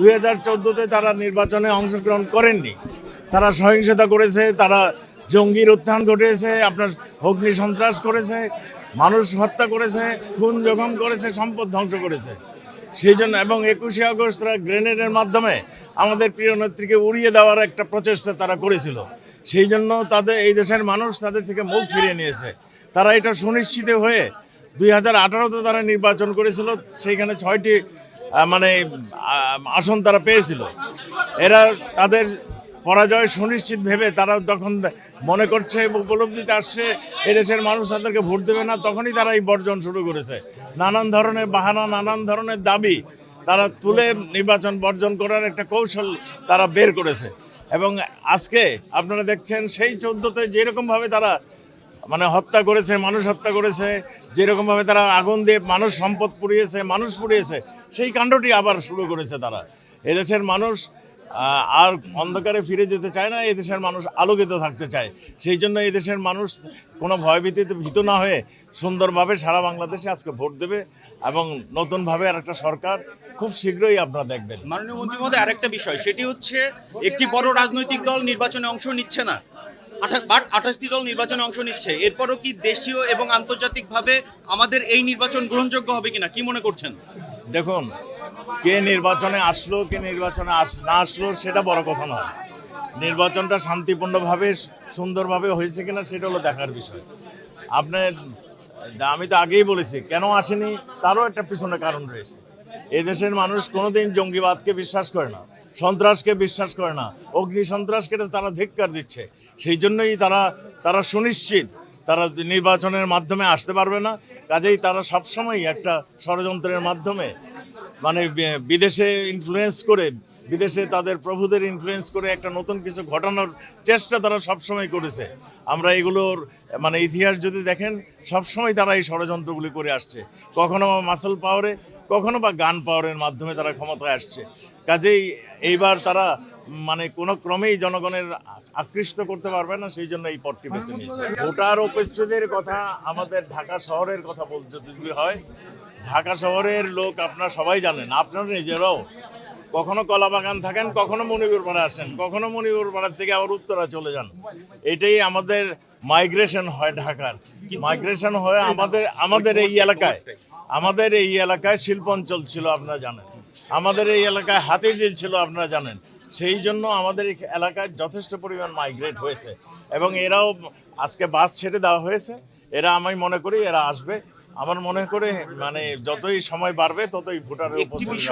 দুই হাজার তারা নির্বাচনে অংশগ্রহণ করেননি। তারা সহিংসতা করেছে, তারা জঙ্গির উত্থান ঘটিয়েছে, আপনার অগ্নি সন্ত্রাস করেছে, মানুষ হত্যা করেছে, খুন জখম করেছে, সম্পদ ধ্বংস করেছে। সেই জন্য এবং একুশে আগস্ট তারা গ্রেনেডের মাধ্যমে আমাদের প্রিয় নেত্রীকে উড়িয়ে দেওয়ার একটা প্রচেষ্টা তারা করেছিল। সেই জন্য তাদের, এই দেশের মানুষ তাদের থেকে মুখ ফিরিয়ে নিয়েছে। তারা এটা সুনিশ্চিত হয়ে দুই হাজার আঠারোতে তারা নির্বাচন করেছিল, সেইখানে ছয়টি মানে আসন তারা পেয়েছিল। এরা তাদের পরাজয় সুনিশ্চিত ভেবে তারা যখন মনে করছে এবং উপলব্ধিতে আসছে, এদেশের মানুষ তাদেরকে ভোট দেবে না, তখনই তারা এই বর্জন শুরু করেছে। নানান ধরনের বাহানা, নানান ধরনের দাবি তারা তুলে নির্বাচন বর্জন করার একটা কৌশল তারা বের করেছে। এবং আজকে আপনারা দেখছেন, সেই চোদ্দোতে যেরকমভাবে তারা মানে হত্যা করেছে, মানুষ হত্যা করেছে, যেরকমভাবে তারা আগুন দিয়ে মানুষ সম্পদ পুড়িয়েছে, মানুষ পুড়িয়েছে, সেই কাণ্ডটি আবার শুরু করেছে তারা। এদেশের মানুষ আর অন্ধকারে ফিরে যেতে চায় না, এদেশের মানুষ আলোকিত থাকতে চায়। সেই জন্য এদেশের মানুষ কোনো ভয়ভীতিতে ভীত না হয়ে সুন্দরভাবে সারা বাংলাদেশে আজকে ভোট দেবে এবং নতুনভাবে আর একটা সরকার খুব শীঘ্রই আপনারা দেখবেন। মাননীয় মন্ত্রী মহোদয় আরেকটা বিষয়, সেটি হচ্ছে একটি বড় রাজনৈতিক দল নির্বাচনে অংশ নিচ্ছে না। বাট আঠাশটি দল নির্বাচনে অংশ নিচ্ছে। এরপরও কি দেশীয় এবং আন্তর্জাতিকভাবে আমাদের এই নির্বাচন গ্রহণযোগ্য হবে কিনা, কি মনে করছেন? দেখুন, কে নির্বাচনে আসলো, কে নির্বাচনে আস না আসলো, সেটা বড় কথা নয়। নির্বাচনটা শান্তিপূর্ণভাবে, সুন্দরভাবে হয়েছে কিনা, সেটা হলো দেখার বিষয়। আপনার আমি তো আগেই বলেছি, কেন আসেনি, তারও একটা পিছনে কারণ রয়েছে। এদেশের মানুষ কোনোদিন জঙ্গিবাদকে বিশ্বাস করে না। সন্ত্রাসকে বিশ্বাস করে না। অগ্নি সন্ত্রাসকে তারা ধিক্কার দিচ্ছে। সেই জন্যই তারা তারা সুনিশ্চিত তারা নির্বাচনের মাধ্যমে আসতে পারবে না। কাজেই তারা সবসময় একটা ষড়যন্ত্রের মাধ্যমে মানে বিদেশে ইনফ্লুয়েন্স করে, বিদেশে তাদের প্রভুদের ইনফ্লুয়েন্স করে একটা নতুন কিছু ঘটানোর চেষ্টা তারা সবসময় করেছে। আমরা এগুলোর মানে ইতিহাস যদি দেখেন, সবসময় তারা এই ষড়যন্ত্রগুলি করে আসছে। কখনো মাসেল পাওয়ারে কখনো বা গান পাওয়ারের মাধ্যমে তারা ক্ষমতায় আসছে। কাজেই এইবার তারা মানে কোনো ক্রমেই জনগণের আকৃষ্ট করতে পারবে না, সেই জন্য এই পথটি বেছে নিয়েছে। ভোটার উপস্থিতির কথা আমাদের ঢাকা শহরের কথা বলতে যদি হয়, ঢাকা শহরের লোক আপনারা সবাই জানেন, আপনারা নিজেরাও। কখনো কলাবাগান থাকেন, কখনো মণিপুর পাড়া আসেন, কখনো মণিপুর পাড়ার থেকে আবার উত্তরা চলে যান। এটাই আমাদের মাইগ্রেশন হয় ঢাকার। মাইগ্রেশন হয়ে আমাদের আমাদের এই এলাকায় আমাদের এই এলাকায় শিল্প অঞ্চল ছিল আপনারা জানেন। আমাদের এই এলাকায় হাতির ঝিল ছিল আপনারা জানেন। সেই জন্য আমাদের এই এলাকায় যথেষ্ট পরিমাণ মাইগ্রেট হয়েছে এবং এরাও আজকে বাস ছেড়ে দেওয়া হয়েছে। এরা আমি মনে করি এরা আসবে। আমার মনে করে মানে যতই সময় বাড়বে ততই ভোটারের উপস্থিতি।